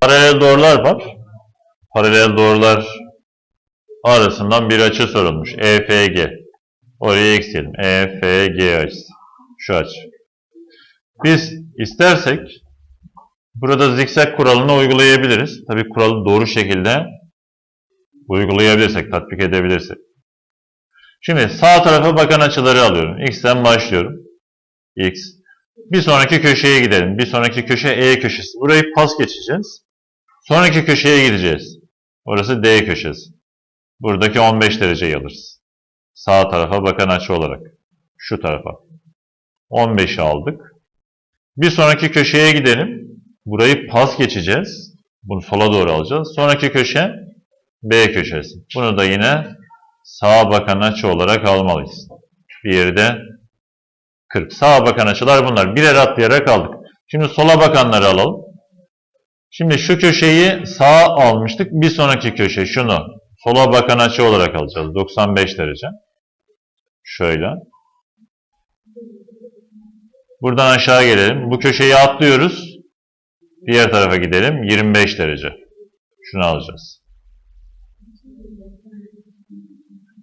paralel doğrular var. Paralel doğrular arasından bir açı sorulmuş. EFG. Oraya x. EFG açısı. Şu açı. Biz istersek burada zikzak kuralını uygulayabiliriz. Tabi kuralı doğru şekilde uygulayabilirsek, tatbik edebilirsek. Şimdi sağ tarafa bakan açıları alıyorum. X'ten başlıyorum. X. Bir sonraki köşeye gidelim. Bir sonraki köşe E köşesi. Burayı pas geçeceğiz. Sonraki köşeye gideceğiz. Orası D köşesi. Buradaki 15 dereceyi alırız. Sağ tarafa bakan açı olarak. Şu tarafa. 15'i aldık. Bir sonraki köşeye gidelim. Burayı pas geçeceğiz. Bunu sola doğru alacağız. Sonraki köşe B köşesi. Bunu da yine sağa bakan açı olarak almalıyız. Bir yerde 40. Sağa bakan açılar bunlar. Birer atlayarak aldık. Şimdi sola bakanları alalım. Şimdi şu köşeyi sağa almıştık. Bir sonraki köşe şunu sola bakan açı olarak alacağız. 95 derece. Şöyle. Buradan aşağı gelelim. Bu köşeyi atlıyoruz. Diğer tarafa gidelim. 25 derece. Şunu alacağız.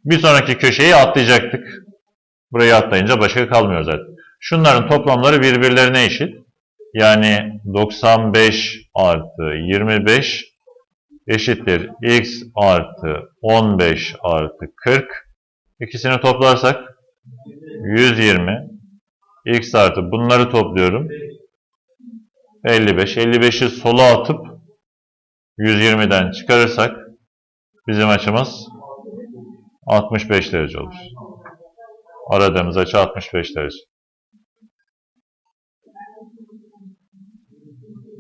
Bir sonraki köşeyi atlayacaktık. Burayı atlayınca başka kalmıyor zaten. Şunların toplamları birbirlerine eşit. Yani 95 artı 25 eşittir x artı 15 artı 40. İkisini toplarsak 120 x artı bunları topluyorum. 55. 55'i sola atıp 120'den çıkarırsak bizim açımız 65 derece olur. Aradığımız açı 65 derece.